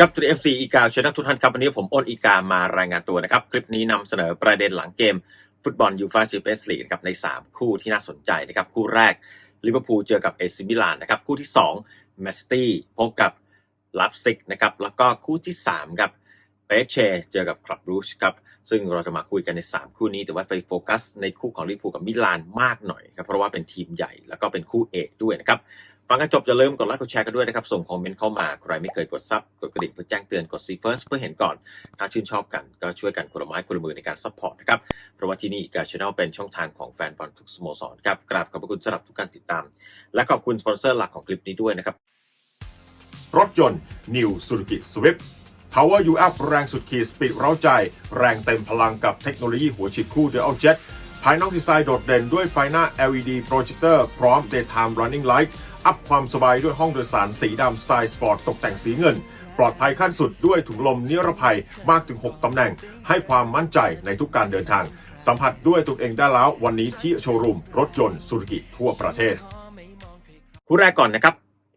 ครับทรีเอฟซีอีกาเชิญนักทุนทันครับวันนี้ผมอ้นอีกามารายงานตัวนะครับ คลิปนี้นำเสนอประเด็นหลังเกม ฟุตบอลยูฟาแชมเปี้ยนส์ลีกครับใน 3 คู่ที่น่าสนใจนะครับ คู่แรกลิเวอร์พูลเจอกับเอซิมิลานนะครับคู่ที่2แมสตี้พบกับลับซิกนะครับแล้วก็คู่ที่3ครับเปเชเจอกับคลับรูชครับซึ่งเราจะมาคุยกันใน 3 คู่นี้แต่ว่าไปโฟกัสในคู่ของลิเวอร์พูลกับมิลานมากหน่อยครับเพราะว่าเป็นทีมใหญ่แล้วก็เป็นคู่เอกด้วยนะครับ ฟังกันจบอย่าลืมกดไลค์กดแชร์กันด้วยนะครับ ส่งคอมเมนต์เข้ามา ใครไม่เคยกดซับกดกระดิ่งเพื่อแจ้งเตือนกดซีเฟิร์สเพื่อเห็นก่อน ถ้าชื่นชอบกันก็ช่วยกันคนละไม้คนละมือในการซัพพอร์ตนะครับ เพราะว่าที่นี่กาชแนลเป็นช่องทางของแฟนบอลทุกสโมสรครับกราบขอบพระคุณสำหรับทุกการติดตาม และขอบคุณสปอนเซอร์หลักของคลิปนี้ด้วยนะครับ รถยนต์ New Suzuki Swift Power You Up แรงสุดขีดสปีดเร้าใจ แรงเต็มพลังกับเทคโนโลยีหัวฉีดคู่ Dual Jet ภายนอกดีไซน์โดดเด่นด้วยไฟหน้า LED Projector พร้อม Daytime Running Light อัพความสบายด้วยห้องโดยสารสีดำสไตล์สปอร์ตตกแต่งสีเงิน ปลอดภัยขั้นสุดด้วยถุงลมนิรภัยมากถึง 6 ตำแหน่ง ให้ความมั่นใจในทุกการเดินทาง สัมผัสด้วยตัวเองได้แล้ววันนี้ที่โชว์รูมรถยนต์ซูซูกิทั่วประเทศ คู่แรกก่อนนะครับ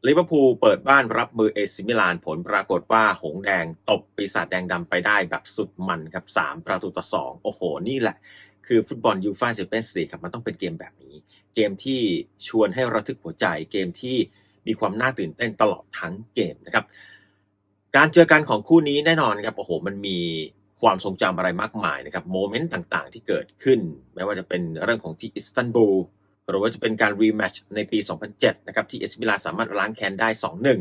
ลิเวอร์พูลเปิดบ้านรับมือเอซิมิลานผลปรากฏว่าหงแดงตบปีศาจแดงดำไปได้แบบสุดมันครับ 3 ประตูต่อ 2 โอ้โห นี่แหละ คือฟุตบอลยูฟ่าแชมเปี้ยนส์ลีกครับมันต้องเป็นเกมแบบนี้ เกมที่ชวนให้ระทึกหัวใจ เกมที่มีความน่าตื่นเต้นตลอดทั้งเกมนะครับ การเจอกันของคู่นี้แน่นอนครับโอ้โหมันมีความทรงจำอะไรมากมายนะครับโมเมนต์ต่างๆ ที่เกิดขึ้น ไม่ว่าจะเป็นเรื่องของที่อิสตันบูลหรือว่าจะเป็นการรีแมช์ในปี 2007 นะครับที่เอสมิลานสามารถล้างแค้นได้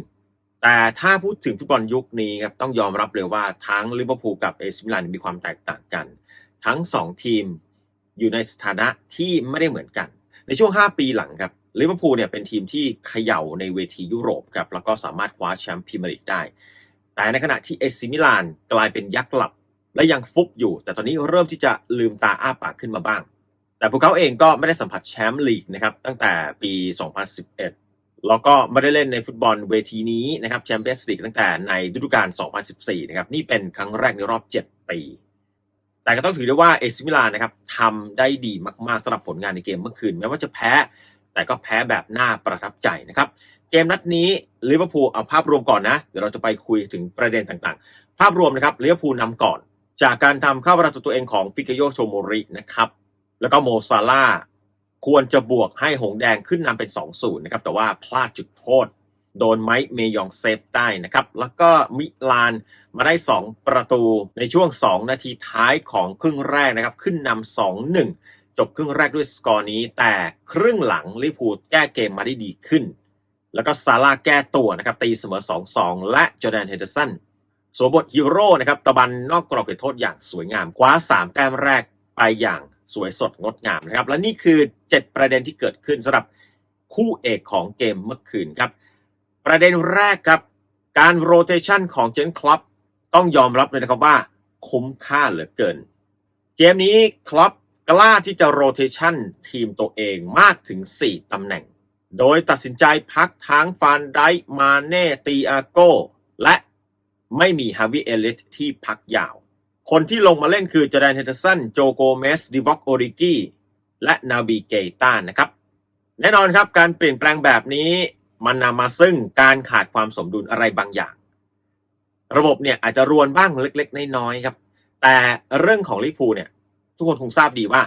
2-1 แต่ถ้าพูดถึงฟุตบอลยุคนี้ครับต้องยอมรับเลยว่าทั้งลิเวอร์พูลกับเอสมิลานมีความแตกต่างกัน ทั้ง 2 ทีม อยู่ในสถานะที่ไม่ได้เหมือนกัน ในช่วง 5 ปีหลังครับลิเวอร์พูลเนี่ยเป็นทีมที่เขย่าในเวทียุโรปครับแล้วก็สามารถคว้าแชมป์พรีเมียร์ลีกได้ แต่ในขณะที่เอซิมิลานกลายเป็นยักษ์หลับ และยังฟุบอยู่ แต่ตอนนี้เริ่มที่จะลืมตาอ้าปากขึ้นมาบ้าง แต่พวกเขาเองก็ไม่ได้สัมผัสแชมป์ลีกนะครับตั้งแต่ปี 2011 แล้วก็ไม่ได้เล่นในฟุตบอลเวทีนี้นะครับแชมเปี้ยนส์ลีกตั้งแต่ในฤดูกาล 2014 นะครับนี่เป็นครั้งแรกในรอบ 7 ปี แต่ก็ต้องถือได้ว่าเอซิมิลานนะครับทำได้ดีมากๆสำหรับผลงานในเกมเมื่อคืน แม้ว่าจะแพ้ แต่ก็แพ้แบบน่าประทับใจนะครับ เกมนัดนี้ลิเวอร์พูลเอาภาพรวมก่อนนะ เดี๋ยวเราจะไปคุยถึงประเด็นต่างๆ ภาพรวมนะครับลิเวอร์พูลนำก่อน จากการทำเข้าประตูตัวเองของฟิกโยโชโมรินะครับแล้วก็โมซาลาควรจะบวกให้หงแดงขึ้นนำเป็น2-0นะครับแต่ว่าพลาดจุดโทษ โดนไมค์เมยองเซฟได้นะครับ แล้วก็มิลานมาได้ 2 ประตูในช่วง 2 นาทีท้ายของครึ่งแรกนะครับ ขึ้นนำ2-1 จบครึ่งแรกด้วยสกอร์นี้ แต่ครึ่งหลังลิพูลแก้เกมมาได้ดีขึ้น แล้วก็ซาร่าแก้ตัวนะครับ ตีเสมอ 2-2 และจอแดนเฮเดอร์สันสวมบทฮีโร่นะครับตะบันนอกกรอบเขตโทษอย่างสวยงาม คว้า 3 แต้มแรกไปอย่างสวยสดงดงามนะครับ และนี่คือ 7 ประเด็นที่เกิดขึ้นสำหรับคู่เอกของเกมเมื่อคืนครับ ประเด็นแรกครับการโรเตชันของเจนคลับต้องยอมรับเลยนะครับว่า คุ้มค่าเหลือเกิน เกมนี้คลับกล้าที่จะโรเตชันทีมตัวเองมากถึง 4ตำแหน่ง โดยตัดสินใจพักทั้งฟานไดมาเน่ตีอาโกและไม่มีฮาวิเอลิทที่พักยาว คนที่ลงมาเล่นคือจอแดนเฮนเดอร์สันโจโกเมสดิวอกโอริกีและนาบีเกตานะครับ แน่นอนครับการเปลี่ยนแปลงแบบนี้ มันนำมาซึ่งการขาดความสมดุลอะไรบางอย่าง ระบบเนี่ยอาจจะรวนบ้างเล็กๆ น้อยๆครับ แต่เรื่องของลิพูเนี่ย ทุกคนคงทราบดีว่า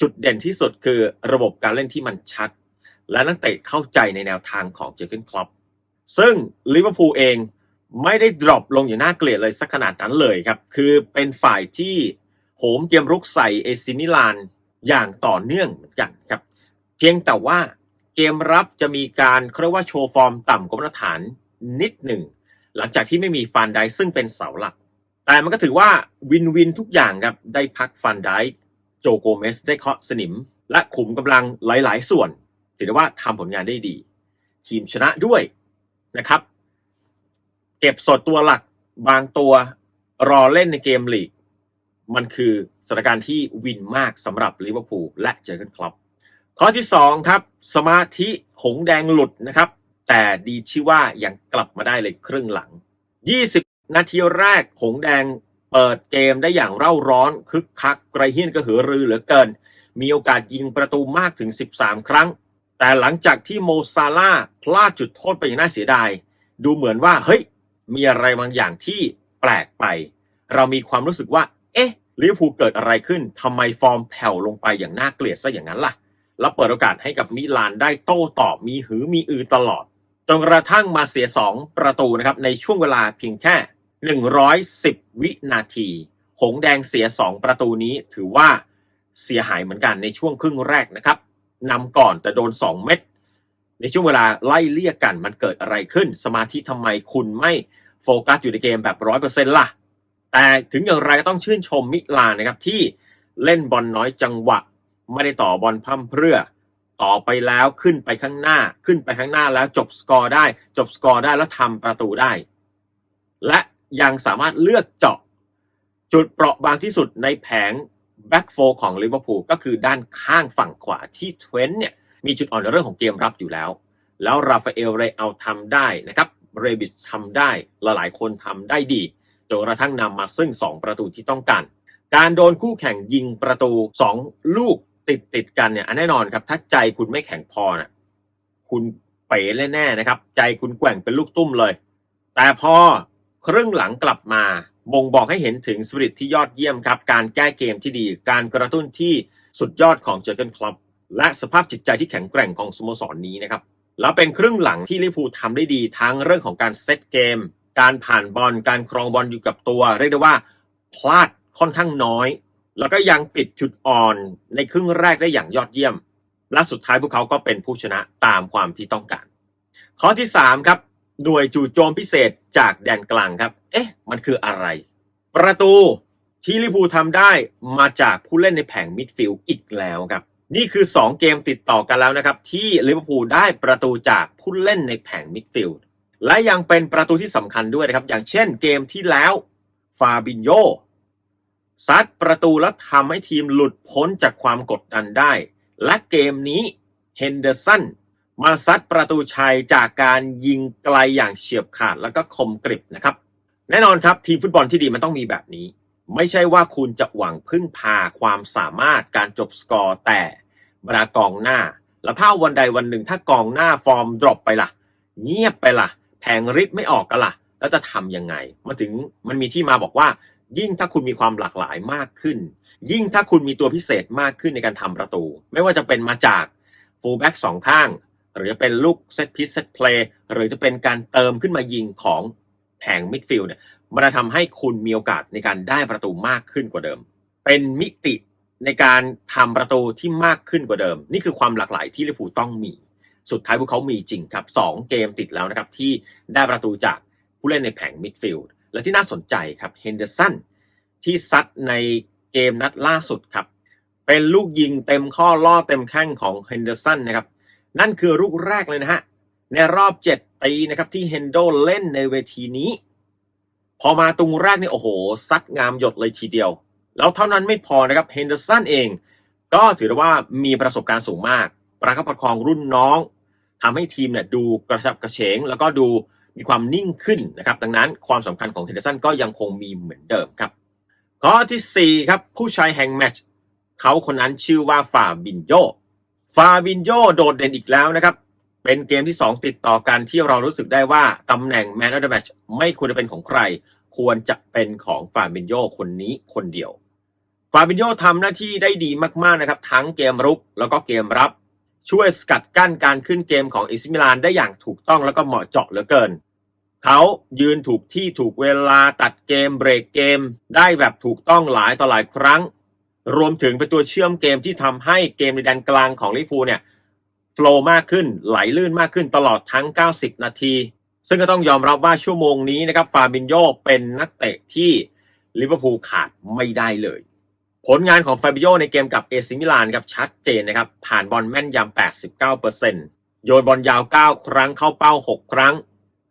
จุดเด่นที่สุดคือระบบการเล่นที่มันชัด และนักเตะเข้าใจในแนวทางของเจอร์เกนคลอปซึ่งลิเวอร์พูลเองไม่ได้ดรอปลงอย่างน่าเกลียดเลยสักขนาดนั้นเลยครับ คือเป็นฝ่ายที่โหมเกมรุกใส่เอซิมิลานอย่างต่อเนื่องเหมือนกันครับ เพียงแต่ว่า เกมรับจะมีการเขาเรียกว่าโชว์ฟอร์มต่ำกว่ามาตรฐานนิดหนึ่ง หลังจากที่ไม่มีฟานไดซึ่งเป็นเสาหลัก แต่มันก็ถือว่าวินวินทุกอย่างครับ ได้พักฟานไดโจโกเมสได้เคาะสนิม และขุมกำลังหลาย ๆ ส่วน ถือได้ว่าทำผลงานได้ดี ทีมชนะด้วยนะครับ เก็บสดตัวหลักบางตัวรอเล่นในเกมลีก มันคือสถานการณ์ที่วินมากสำหรับลิเวอร์พูลและเจอร์เกนคลับ ข้อที่2ครับ สมาธิหงแดงหลุดนะครับ แต่ดีที่อว่ายังกลับมาได้เลยครึ่งหลัง 20 นาทีแรกหงแดงเปิดเกมได้อย่างเร่าร้อนคึกคักไกรเฮียนก็หือรือเหลือเกิน มีโอกาสยิงประตูมากถึง 13 ครั้ง แต่หลังจากที่โมซาลาพลาดจุดโทษไปอย่างน่าเสียดาย ดูเหมือนว่าเฮ้ย มีอะไรบางอย่างที่แปลกไป เรามีความรู้สึกว่า เอ๊ะลิเวอร์พูลเกิดอะไรขึ้นทำไมฟอร์มแผ่วลงไปอย่างน่าเกลียดซะอย่างนั้นล่ะ แล้วเปิดโอกาสให้กับมิลานได้โต้ตอบมีหือมีอือตลอด จนกระทั่งมาเสีย 2 ประตูนะครับในช่วงเวลาเพียงแค่ 110 วินาที หงแดงเสีย 2 ประตูนี้ถือว่าเสียหายเหมือนกันในช่วงครึ่งแรกนะครับนำก่อนแต่โดน 2 เม็ดในช่วงเวลาไล่เลี่ยกันมันเกิดอะไรขึ้น สมาธิทำไมคุณไม่โฟกัสอยู่ในเกมแบบร้อยเปอร์เซ็นต์ล่ะ แต่ถึงอย่างไรก็ต้องชื่นชมมิลานนะครับที่เล่นบอลน้อยจังหวะ ไม่ได้ต่อบอลพร่ำเพรื่อ ต่อไปแล้วขึ้นไปข้างหน้า ขึ้นไปข้างหน้าแล้วจบสกอร์ได้ จบสกอร์ได้แล้วทำประตูได้ และยังสามารถเลือกเจาะ จุดเปราะบางที่สุดในแผงแบ็กโฟของลิเวอร์พูลก็คือด้านข้างฝั่งขวาที่เทรนต์เนี่ยมีจุดอ่อนในเรื่องของเกมรับอยู่แล้ว แล้วราฟาเอลเรเอาทำได้นะครับ เรบิชทำได้หลายๆคนทำได้ดีจนกระทั่งนำมาซึ่ง 2 ประตูที่ต้องการ การโดนคู่แข่งยิงประตู 2 ลูก ติดติดกันเนี่ยอันแน่นอนครับ ถ้าใจคุณไม่แข็งพอนะคุณเป๋แน่ๆนะครับ ใจคุณแกว่งเป็นลูกตุ้มเลย แต่พอครึ่งหลังกลับมาบ่งบอกให้เห็นถึงสปิริตที่ยอดเยี่ยมครับ การแก้เกมที่ดี การกระตุ้นที่สุดยอดของเจอร์เกนคลับ และสภาพจิตใจที่แข็งแกร่งของสโมสรนนี้นะครับ แล้วเป็นครึ่งหลังที่ลิเวอร์พูลทำได้ดีทั้งเรื่องของการเซตเกม การผ่านบอล การครองบอลอยู่กับตัว เรียกได้ว่าพลาดค่อนข้างน้อย แล้วก็ยังปิดจุดอ่อนในครึ่งแรกได้อย่างยอดเยี่ยม และสุดท้ายพวกเขาก็เป็นผู้ชนะตามความที่ต้องการ ข้อที่ 3 ครับ หน่วยจู่โจมพิเศษจากแดนกลางครับ เอ๊ะ มันคืออะไร ประตูที่ลิพูทำได้มาจากผู้เล่นในแผงมิดฟิลด์อีกแล้วครับ นี่คือ 2 เกมติดต่อกันแล้วนะครับ ที่ลิเวอร์พูลได้ประตูจากผู้เล่นในแผงมิดฟิลด์และยังเป็นประตูที่สำคัญด้วยนะครับ อย่างเช่นเกมที่แล้วฟาบินโย ซัดประตูแล้วทำให้ทีมหลุดพ้นจากความกดดันได้ และเกมนี้เฮนเดอร์สันมาซัดประตูชัยจากการยิงไกลอย่างเฉียบขาดแล้วก็คมกริบนะครับ แน่นอนครับทีมฟุตบอลที่ดีมันต้องมีแบบนี้ ไม่ใช่ว่าคุณจะหวังพึ่งพาความสามารถการจบสกอร์แต่เวลากองหน้า แล้วถ้าวันใดวันหนึ่งถ้ากองหน้าฟอร์มดรอปไปล่ะ เงียบไปล่ะ แผงฤทธิ์ไม่ออกกันล่ะ แล้วจะทำยังไง มาถึงมันมีที่มาบอกว่า ยิ่งถ้าคุณมีความหลากหลายมากขึ้น ยิ่งถ้าคุณมีตัวพิเศษมากขึ้นในการทำประตู ไม่ว่าจะเป็นมาจากฟูลแบ็กสองข้าง หรือจะเป็นลูกเซตพิเซตเพลย์หรือจะเป็นการเติมขึ้นมายิงของแผงมิดฟิลด์เนี่ยมันจะทำให้คุณมีโอกาสในการได้ประตูมากขึ้นกว่าเดิม เป็นมิติในการทำประตูที่มากขึ้นกว่าเดิม นี่คือความหลากหลายที่ลิเวอร์พูลต้องมี สุดท้ายพวกเขามีจริงครับ 2 เกมติดแล้วนะครับที่ได้ประตูจากผู้เล่นในแผงมิดฟิลด์ และที่น่าสนใจครับเฮนเดอร์สันที่ซัดในเกมนัดล่าสุดครับ เป็นลูกยิงเต็มข้อล่อเต็มแข้งของเฮนเดอร์สันนะครับ นั่นคือลูกแรกเลยนะฮะ ในรอบ 7 ปีนะครับที่เฮนโดเล่นในเวทีนี้ พอมาตรงแรกนี่โอ้โห ซัดงามหยดเลยทีเดียว แล้วเท่านั้นไม่พอนะครับเฮนเดอร์สันเอง ก็ถือว่ามีประสบการณ์สูงมาก ประคับประคองรุ่นน้องทำให้ทีมเนี่ยดูกระชับกระเฉง แล้วก็ดู มีความนิ่งขึ้นนะครับ ดังนั้นความสำคัญของเฮนเดอร์สันก็ยังคงมีเหมือนเดิมครับ ข้อทีสี่4 ครับ ผู้ชายแห่งแมตช์เขาคนนั้นชื่อว่าฟาบินโยฟาบินโยโดดเด่นอีกแล้วนะครับ เป็นเกมที่ 2 ติดต่อกันที่เรารู้สึกได้ว่าตำแหน่ง Man of the Match ไม่ควรจะเป็นของใคร ควรจะเป็นของฟาบินโยคนนี้คนเดียวฟาบินโยทำหน้าที่ได้ดีมากๆนะครับ ทั้งเกมรุกแล้วก็เกมรับ ช่วยสกัดกั้นการขึ้นเกมของอิซิมิลานได้อย่างถูกต้องแล้วก็เหมาะเจาะเหลือเกิน เขายืนถูกที่ถูกเวลาตัดเกมเบรกเกม ได้แบบถูกต้องหลายต่อหลายครั้ง รวมถึงเป็นตัวเชื่อมเกมที่ทำให้เกมในแดนกลางของลิเวอร์พูลเนี่ยโฟล์มากขึ้นไหลลื่นมากขึ้นตลอดทั้ง 90 นาที ซึ่งก็ต้องยอมรับว่าชั่วโมงนี้นะครับฟาบินโยเป็นนักเตะที่ลิเวอร์พูลขาดไม่ได้เลย ผลงานของฟาบิโยในเกมกับเอซิมิลานครับชัดเจนนะครับ ผ่านบอลแม่นยำ 89%โยนบอลยาว 9 ครั้งเข้าเป้า 6 ครั้ง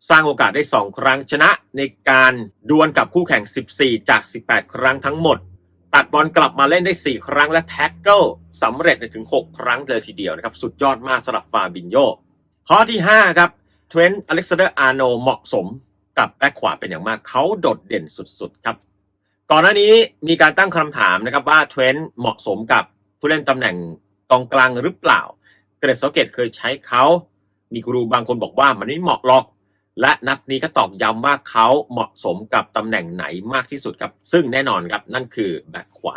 สร้างโอกาสได้ 2 ครั้งชนะในการดวลกับคู่แข่ง 14 จาก 18 ครั้งทั้งหมด ตัดบอลกลับมาเล่นได้ 4 ครั้งและแท็กเกิลสำเร็จในถึง 6 ครั้งเลยทีเดียวนะครับ สุดยอดมากสำหรับฟาบินโยข้อที่ 5 ครับเทรนต์อเล็กซานเดอร์อาร์โนเหมาะสมกับแบ็คขวาเป็นอย่างมากเขาโดดเด่นสุดๆครับ ก่อนหน้านี้มีการตั้งคำถามนะครับว่าเทรนต์เหมาะสมกับผู้เล่นตำแหน่งกองกลางหรือเปล่า เกรดสเกตเคยใช้เขา มีครูบางคนบอกว่ามันไม่เหมาะหรอก และนัดนี้ก็ตอกย้ำว่าเขาเหมาะสมกับตำแหน่งไหนมากที่สุดครับ ซึ่งแน่นอนครับนั่นคือแบ็คขวา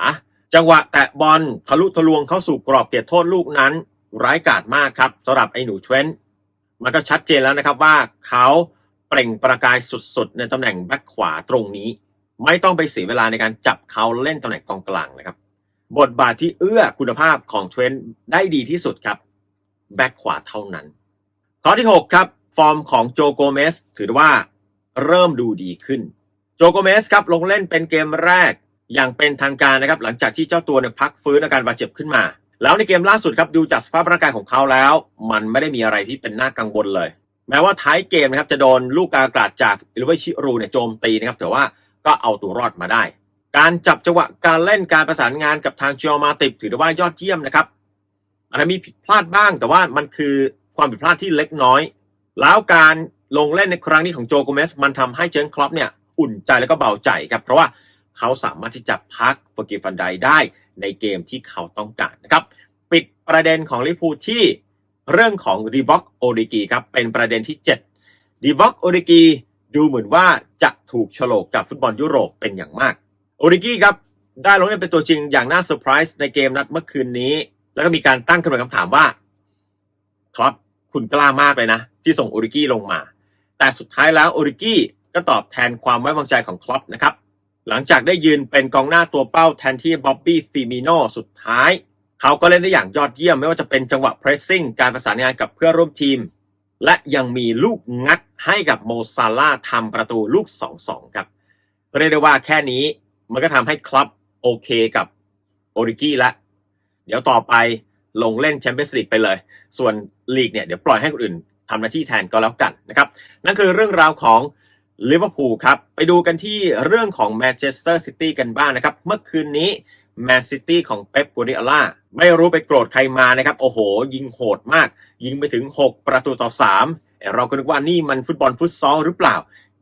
จังหวะแตะบอลทะลุทะลวงเข้าสู่กรอบเขตโทษลูกนั้น ร้ายกาจมากครับสำหรับไอ้หนูเทรนต์มันก็ชัดเจนแล้วนะครับว่าเขาเปล่งประกายสุดๆ ในตำแหน่งแบ็คขวาตรงนี้ ไม่ต้องไปเสียเวลาในการจับเขาเล่นตำแหน่งกองกลางนะครับ บทบาทที่เอื้อคุณภาพของเทรนต์ได้ดีที่สุดครับแบ็คขวาเท่านั้น ข้อที่ 6 ครับ ฟอร์มของโจโกเมสถือว่าเริ่มดูดีขึ้น โจโกเมสครับลงเล่นเป็นเกมแรกอย่างเป็นทางการนะครับ หลังจากที่เจ้าตัวเนี่ยพักฟื้นอาการบาดเจ็บขึ้นมา แล้วในเกมล่าสุดครับดูจากสภาพร่างกายของเขาแล้ว มันไม่ได้มีอะไรที่เป็นน่ากังวลเลย แม้ว่าท้ายเกมนะครับจะโดนลูกกากราดจากอิลเวชิรูเนี่ยโจมตีนะครับแต่ว่า ก็เอาตัวรอดมาได้ การจับจังหวะการเล่นการประสานงานกับทางเจอมาติบถือว่ายอดเยี่ยมนะครับอาจจะมีผิดพลาดบ้างแต่ว่ามันคือความผิดพลาดที่เล็กน้อย แล้วการลงเล่นในครั้งนี้ของโจโกเมส มันทำให้เจนคลอปเนี่ยอุ่นใจแล้วก็เบาใจครับ เพราะว่าเขาสามารถที่จะพักฟอร์กิฟันไดได้ในเกมที่เขาต้องการนะครับ ปิดประเด็นของลิพูที่เรื่องของรีบ็อกโอริกีครับ เป็นประเด็นที่7รีบ็อกโอริกี ดูเหมือนว่าจะถูกโฉลกกับฟุตบอลยุโรปเป็นอย่างมาก โอริกี้ครับ ได้ลงเล่นเป็นตัวจริงอย่างน่าเซอร์ไพรส์ในเกมนัดเมื่อคืนนี้ แล้วก็มีการตั้งคำถามคำถามว่า ครับคุณกล้ามากเลยนะ ที่ส่งโอริกี้ลงมา แต่สุดท้ายแล้วโอริกี้ก็ตอบแทนความไว้วางใจของคลอปนะครับ หลังจากได้ยืนเป็นกองหน้าตัวเป้าแทนที่บ๊อบบี้ฟิมิโนสุดท้าย เขาก็เล่นได้อย่างยอดเยี่ยมไม่ว่าจะเป็นจังหวะเพรสซิ่งการประสานงานกับเพื่อร่วมทีม และยังมีลูกงัดให้กับโมซาร่าทำประตูลูก 2-2 ครับ เรียกได้ว่าแค่นี้มันก็ทำให้คลับโอเคกับโอริกี้ละ เดี๋ยวต่อไปลงเล่นแชมเปี้ยนส์ลีกไปเลย ส่วนลีกเนี่ยเดี๋ยวปล่อยให้คนอื่นทำหน้าที่แทนก็แล้วกันนะครับ นั่นคือเรื่องราวของลิเวอร์พูลครับ ไปดูกันที่เรื่องของแมนเชสเตอร์ซิตี้กันบ้างนะครับ เมื่อคืนนี้ แมนซิตี้ของเป๊ปกัวดิโอล่าไม่รู้ไปโกรธใครมานะครับ โอ้โห ยิงโหดมาก ยิงไปถึง 6 ประตูต่อ3เอ้ยเราก็นึกว่านี่มันฟุตบอลฟุตซอลหรือเปล่า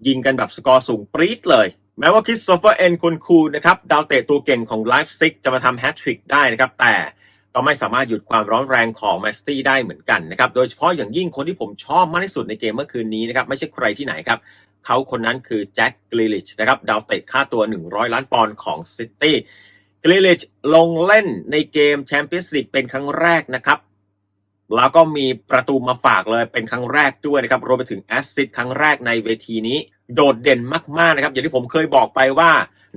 ยิงกันแบบสกอร์สูงปรี๊ดเลย แม้ว่าคริสโตเฟอร์เอ็นคุณคูนะครับ ดาวเตะตัวเก่งของไลฟ์ซิกจะมาทำแฮตทริกได้นะครับ แต่ก็ไม่สามารถหยุดความร้อนแรงของแมนซิตี้ได้เหมือนกันนะครับ โดยเฉพาะอย่างยิ่งคนที่ผมชอบมากที่สุดในเกมเมื่อคืนนี้นะครับ ไม่ใช่ใครที่ไหนครับเขาคนนั้นคือแจ็คกลิลิชนะครับ ดาวเตะค่าตัว 100 ล้านปอนด์ของซิตี้ กลิลิชลงเล่นในเกมแชมเปี้ยนส์ลีกเป็นครั้งแรกนะครับ แล้วก็มีประตูมาฝากเลยเป็นครั้งแรกด้วยนะครับรวมไปถึงแอสซิสต์ครั้งแรกในเวทีนี้ โดดเด่นมากๆนะครับ อย่างที่ผมเคยบอกไปว่า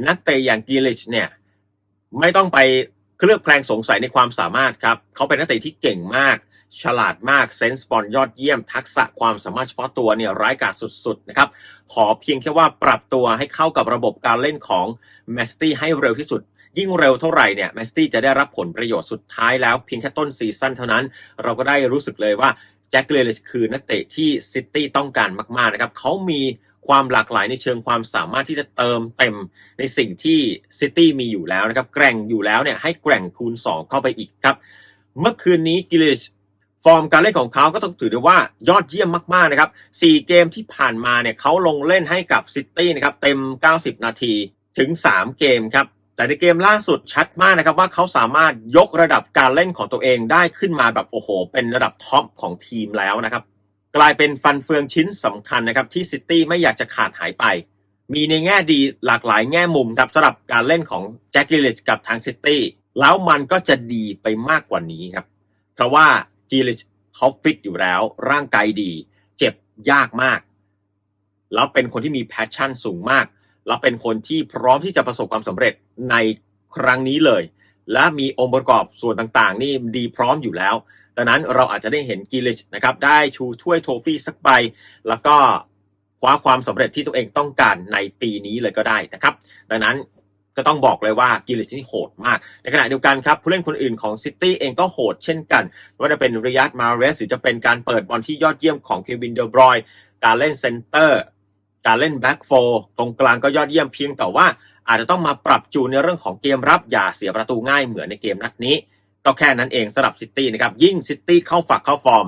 นักเตะอย่างกิลิชเนี่ย ไม่ต้องไปเคลือบแคลงสงสัยในความสามารถครับ เขาเป็นนักเตะที่เก่งมาก ฉลาดมากเซนส์บอลยอดเยี่ยม ทักษะความสามารถเฉพาะตัวเนี่ยร้ายกาจสุดๆนะครับขอเพียงแค่ว่าปรับตัวให้เข้ากับระบบการเล่นของแมสตี้ให้เร็วที่สุด ยิ่งเร็วเท่าไหร่เนี่ยแมสตี้จะได้รับผลประโยชน์สุดท้ายแล้วเพียงแค่ต้นซีซั่นเท่านั้น เราก็ได้รู้สึกเลยว่าแจ็คเกเรชคือนักเตะที่ซิตี้ต้องการมากๆนะครับเขามีความหลากหลายในเชิงความสามารถที่จะเติมเต็มในสิ่งที่ซิตี้มีอยู่แล้วนะครับ แกร่งอยู่แล้วเนี่ยให้แกร่งคูณ 2 เข้าไปอีกครับ เมื่อคืนนี้กิเลชฟอร์มการเล่นของเขาก็ต้องถือได้ว่ายอดเยี่ยมมากๆนะครับ 4 เกมที่ผ่านมาเนี่ยเขาลงเล่นให้กับซิตี้นะครับเต็ม 90 นาทีถึง 3 เกมครับ แต่ในเกมล่าสุดชัดมากนะครับว่าเขาสามารถยกระดับการเล่นของตัวเองได้ขึ้นมาแบบโอ้โห เป็นระดับท็อปของทีมแล้วนะครับ กลายเป็นฟันเฟืองชิ้นสำคัญนะครับที่ซิตี้ไม่อยากจะขาดหายไป มีในแง่ดีหลากหลายแง่มุมครับสำหรับการเล่นของแจ็คกิลิชกับทางซิตี้แล้วมันก็จะดีไปมากกว่านี้ครับ เพราะว่ากิลิชเขาฟิตอยู่แล้วร่างกายดี เจ็บยากมาก แล้วเป็นคนที่มีแพชชั่นสูงมาก แล้วเป็นคนที่พร้อมที่จะประสบความสำเร็จในครั้งนี้เลย และมีองค์ประกอบส่วนต่างๆ นี่ดีพร้อมอยู่แล้ว ดังนั้นเราอาจจะได้เห็นกิลิชนะครับได้ชูถ้วยโทฟี่สักใบ แล้วก็คว้าความสำเร็จที่ตัวเองต้องการในปีนี้เลยก็ได้นะครับ ดังนั้นก็ต้องบอกเลยว่ากิลิชนี่โหดมาก ในขณะเดียวกันครับผู้เล่นคนอื่นของซิตี้เองก็โหดเช่นกันไม่ว่าจะเป็นริยัตมาเรสหรือจะเป็นการเปิดบอลที่ยอดเยี่ยมของเควินเดอบรอยการเล่นเซนเตอร์ การเล่นแบ็กโฟตรงกลางก็ยอดเยี่ยมเพียงแต่ว่าอาจจะต้องมาปรับจูนในเรื่องของเกมรับอย่าเสียประตูง่ายเหมือนในเกมนัดนี้ ก็แค่นั้นเองสำหรับซิตี้นะครับยิ่งซิตี้เข้าฝักเข้าฟอร์ม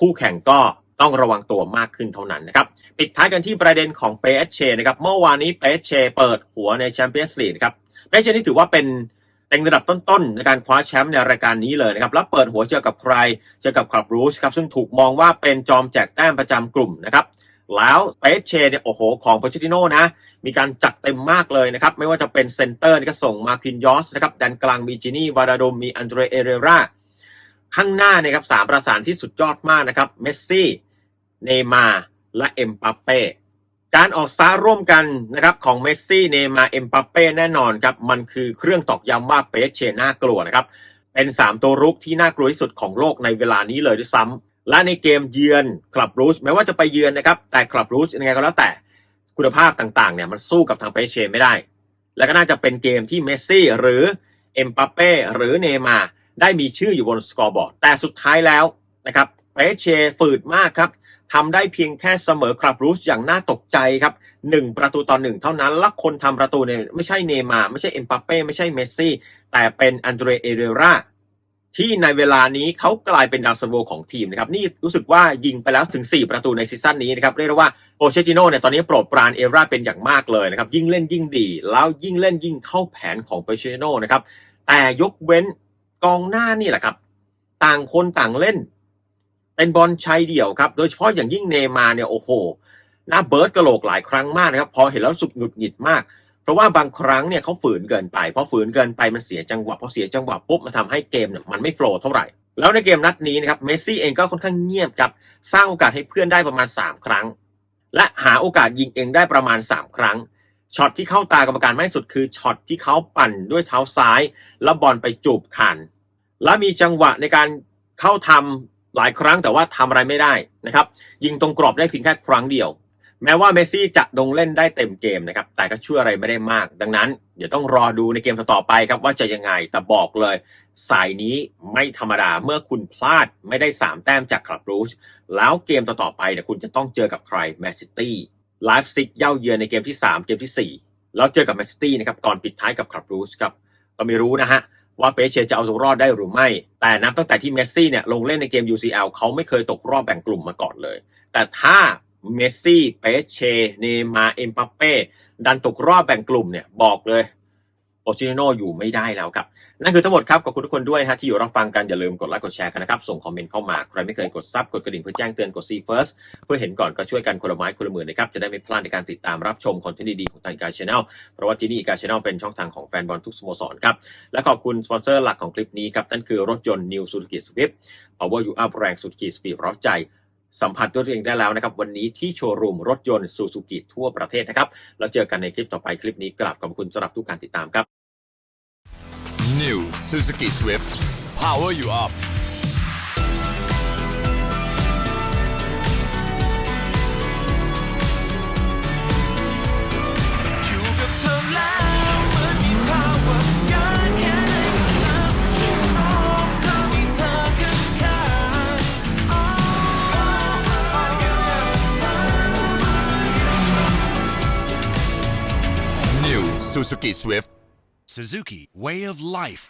คู่แข่งก็ต้องระวังตัวมากขึ้นเท่านั้นนะครับปิดท้ายกันที่ประเด็นของเปเชนะครับเมื่อวานนี้เปเชเปิดหัวในแชมเปี้ยนส์ลีกครับเปเชนี่ถือว่าเป็นเต็งระดับต้นๆในการคว้าแชมป์ในรายการนี้เลยนะครับแล้วเปิดหัวเจอกับใครเจอกับคลับรูชครับซึ่งถูกมองว่าเป็นจอมแจกแต้มประจำกลุ่มนะครับ แล้วเปเชเนี่ยโอ้โหของโปเชติโน่นะ มีการจัดเต็มมากเลยนะครับ ไม่ว่าจะเป็นเซนเตอร์นี่ก็ส่งมาคินยอสนะครับแดนกลางมีจินี่วาดาโดมมีอันเดรเอเรราข้างหน้าเนี่ยครับสามประสานที่สุดยอดมากนะครับเมสซี่เนมาร์และเอ็มปัปเป้การออกสตาร์ร่วมกันนะครับของเมสซี่เนมาร์เอ็มปัปเป้แน่นอนครับ มันคือเครื่องตอกย้ำว่าเปเชน่ากลัวนะครับ เป็น 3 ตัวรุกที่น่ากลัวที่สุดของโลกในเวลานี้เลยด้วยซ้ำ และในเกมเยือนคลับรูชแม้ว่าจะไปเยือนนะครับ แต่คลับรูชยังไงก็แล้วแต่คุณภาพต่างๆเนี่ยมันสู้กับทางเปเชไม่ได้ และก็น่าจะเป็นเกมที่เมสซี่หรือเอ็มปัปเป้หรือเนมาได้มีชื่ออยู่บนสกอร์บอร์ดแต่สุดท้ายแล้วนะครับเปเชฝืดมากครับทำได้เพียงแค่เสมอคลับรูชอย่างน่าตกใจครับหนึ่งประตูต่อหนึ่งเท่านั้น และคนทำประตูเนี่ยไม่ใช่เนมา ไม่ใช่เอ็มปัปเป้ไม่ใช่เมสซี่ แต่เป็นอันเดรเอเรรา ที่ในเวลานี้เขากลายเป็นดาวซันโวของทีมนะครับ นี่รู้สึกว่ายิงไปแล้วถึง 4 ประตูในซีซั่นนี้นะครับ เรียกได้ว่าโปเชติโน่เนี่ยตอนนี้โปรดปรานเอราเป็นอย่างมากเลยนะครับ ยิ่งเล่นยิ่งดี แล้วยิ่งเล่นยิ่งเข้าแผนของโปเชติโน่นะครับ แต่ยกเว้นกองหน้านี่แหละครับ ต่างคนต่างเล่น เป็นบอลชัยเดี่ยวครับ โดยเฉพาะอย่างยิ่งเนมาเนี่ยโอ้โหหน้าเบิร์ดกระโหลกหลายครั้งมากนะครับ พอเห็นแล้วสุกหงุดหงิดมาก เพราะว่าบางครั้งเนี่ยเขาฝืนเกินไปพอฝืนเกินไปมันเสียจังหวะพอเสียจังหวะปุ๊บมันทำให้เกมเนี่ยมันไม่โฟล์เท่าไหร่แล้วในเกมนัดนี้นะครับเมสซี่เองก็ค่อนข้างเงียบครับสร้างโอกาสให้เพื่อนได้ประมาณ 3 ครั้ง และหาโอกาสยิงเองได้ประมาณ 3 ครั้งช็อตที่เข้าตากรรมการมากที่สุดคือช็อตที่เขาปั่นด้วยเท้าซ้าย แล้วบอลไปจูบคัน และมีจังหวะในการเข้าทำหลายครั้งแต่ว่าทำอะไรไม่ได้นะครับ ยิงตรงกรอบได้เพียงแค่ครั้งเดียว แม้ว่าเมสซี่จะลงเล่นได้เต็มเกมนะครับ แต่ก็ช่วยอะไรไม่ได้มาก ดังนั้น เดี๋ยวต้องรอดูในเกมต่อไปครับว่าจะยังไง แต่บอกเลย สายนี้ไม่ธรรมดา เมื่อคุณพลาดไม่ได้ 3 แต้มจากคลับรูช แล้วเกมต่อๆไปเนี่ยคุณจะต้องเจอกับใครแมนซิตี้ไลฟ์ซิกเย่าเยือนในเกมที่ 3 เกมทีสี่4 แล้วเจอกับแมนซิตี้นะครับ ก่อนปิดท้ายกับคลับรูชครับ ก็ไม่รู้นะฮะว่าเปเชจะเอาตัวรอดได้หรือไม่ แต่นับตั้งแต่ที่เมสซี่เนี่ยลงเล่นในเกม UCL เขาไม่เคยตกรอบแบ่งกลุ่มมาก่อนเลย แต่ถ้า เมสซี่ เปเช เนมาร์เอ็มปัปเป้ ดันตกรอบแบ่งกลุ่มเนี่ยบอกเลยโปรชิโนอยู่ไม่ได้แล้วครับ นั่นคือทั้งหมดครับ ขอบคุณทุกคนด้วยนะที่อยู่รับฟังกัน อย่าลืมกดไลค์กดแชร์กันนะครับ ส่งคอมเมนต์เข้ามา ใครไม่เคยกดซับกดกระดิ่งเพื่อแจ้งเตือนกด See First เพื่อเห็นก่อนก็ช่วยกันคนละไม้คนละมือนะครับ จะได้ไม่พลาดในการติดตามรับชมคอนเทนต์ดีๆของทางการชาแนลเพราะว่าที่นี่อีกาชาแนลเป็นช่องทางของแฟนบอลทุกสโมสรครับและขอบคุณสปอนเซอร์หลักของคลิปนี้ครับนั่นคือรถยนต์ New Suzuki Swift Power You Up แรงสุดขีดสปีดร้าใจ สัมผัสด้วยตัวเองได้แล้วนะครับ วันนี้ที่โชว์รูมรถยนต์ซูซูกิทั่วประเทศนะครับเราเจอกันในคลิปต่อไปคลิปนี้กราบขอบคุณสำหรับทุกการติดตามครับ New Suzuki Swift Power you up Suzuki Swift. Suzuki Way of Life